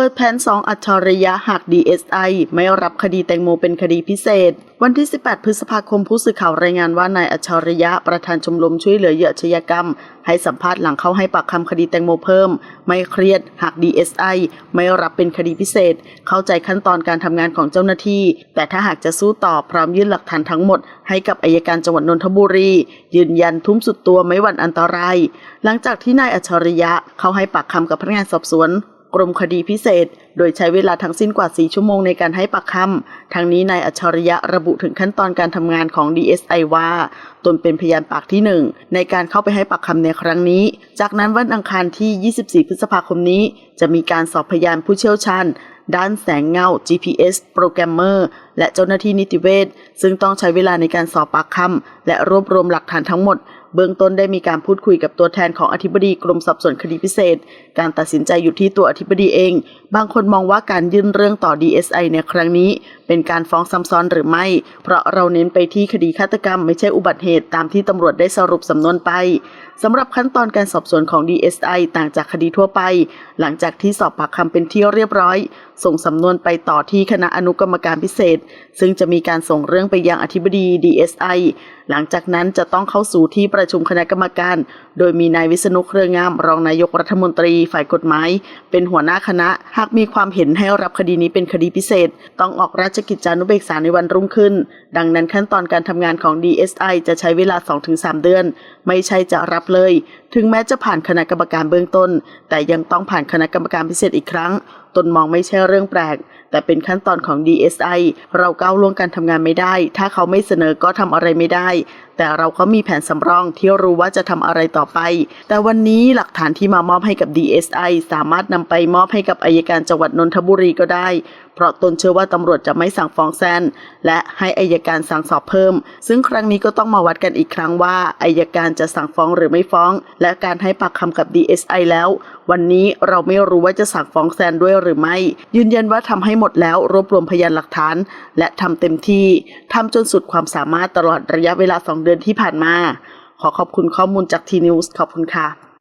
ปิดแผน 2 อัจฉริยะหาก DSI ไม่รับคดีแตงโมเป็นคดีพิเศษ วันที่ 18 พฤษภาคมผู้สื่อข่าวรายงานว่านายอัจฉริยะประธานชมรมช่วยเหลือเหยื่ออาชญากรรม ให้สัมภาษณ์หลังเข้าให้ปากคำคดีแตงโมเพิ่ม ไม่เครียดหาก DSI ไม่รับเป็นคดีพิเศษ เข้าใจขั้นตอนการทำงานของเจ้าหน้าที่ แต่ถ้าหากจะสู้ต่อพร้อมยื่นหลักฐานทั้งหมด ให้กับอายการจังหวัดนนทบุรี ยืนยันทุ่มสุดตัวไม่หวั่นอันตราย หลังจากที่นายอัจฉริยะเข้าให้ปากคำกับพนักงานสอบสวน กรมคดีพิเศษ โดยใช้เวลาทั้งสิ้นกว่า 4 ชั่วโมงในการให้ปากคำทั้งนี้นายอัจฉริยะระบุถึงขั้นตอนการทำงานของ DSI ว่า ตนเป็นพยานปากที่ 1 ในการเข้าไปให้ปากคำในครั้งนี้ จากนั้นวันอังคารที่ 24 พฤษภาคมนี้ จะมีการสอบพยานผู้เชี่ยวชาญด้านแสงเงา GPS โปรแกรมเมอร์ และเจ้าหน้าที่นิติเวชซึ่งต้องใช้เวลาในการสอบปากคำและรวบรวมหลักฐานทั้งหมด เบื้องต้นได้มีการพูดคุยกับตัวแทนของอธิบดีกรมสอบสวนคดีพิเศษ การตัดสินใจอยู่ที่ตัวอธิบดีเอง บางคนมองว่าการยื่นเรื่องต่อ DSI ในครั้งนี้ เป็นการฟ้องซ้ำซ้อนหรือไม่ เพราะเราเน้นไปที่คดีฆาตกรรมไม่ใช่อุบัติเหตุตามที่ตำรวจได้สรุปสำนวนไปสำหรับขั้นตอนการสอบสวนของ DSI ต่างจากคดีทั่วไป หลังจากที่สอบปากคำเป็นที่เรียบร้อยส่งสำนวนไปต่อที่คณะอนุกรรมการพิเศษ ซึ่งจะมีการส่งเรื่องไปยังอธิบดี DSI หลังจากนั้นจะต้องเข้าสู่ที่ประชุมคณะกรรมการ โดยมีนายวิษณุเครืองาม รองนายกรัฐมนตรีฝ่ายกฎหมาย เป็นหัวหน้าคณะ หากมีความเห็นให้รับคดีนี้เป็นคดีพิเศษ ต้องออกราชกิจจานุเบกษาในวันรุ่งขึ้น ดังนั้นขั้นตอนการทำงานของ DSI จะใช้เวลา 2-3 เดือน ไม่ใช่จะรับเลย ถึงแม้จะผ่านคณะกรรมการเบื้องต้น แต่ยังต้องผ่านคณะกรรมการพิเศษอีกครั้ง ตนมองไม่ใช่เรื่องแปลก แต่เป็นขั้นตอนของ DSI เราก้าวล่วงการทำงานไม่ได้ ถ้าเขาไม่เสนอก็ทำอะไรไม่ได้ แต่เราก็มีแผนสำรองที่รู้ว่าจะทำอะไรต่อไป แต่วันนี้หลักฐานที่มามอบให้กับ DSI สามารถนำไปมอบให้กับอายการจังหวัดนนทบุรีก็ได้ ราะตนเชื่อว่าตำรวจจะไม่สั่งฟ้องแซนและให้อายการสั่งสอบเพิ่ม ซึ่งครั้งนี้ก็ต้องมาวัดกันอีกครั้งว่าอายการจะสั่งฟ้องหรือไม่ฟ้อง และการให้ปากคำกับ DSI แล้ว วันนี้เราไม่รู้ว่าจะสั่งฟ้องแซนด้วยหรือไม่ ยืนยันว่าทำให้หมดแล้วรวบรวมพยานหลักฐาน และทำเต็มที่ทำจนสุดความสามารถตลอดระยะเวลา 2 เดือนที่ผ่านมา ขอขอบคุณข้อมูลจากทีนิวส์ขอบคุณค่ะ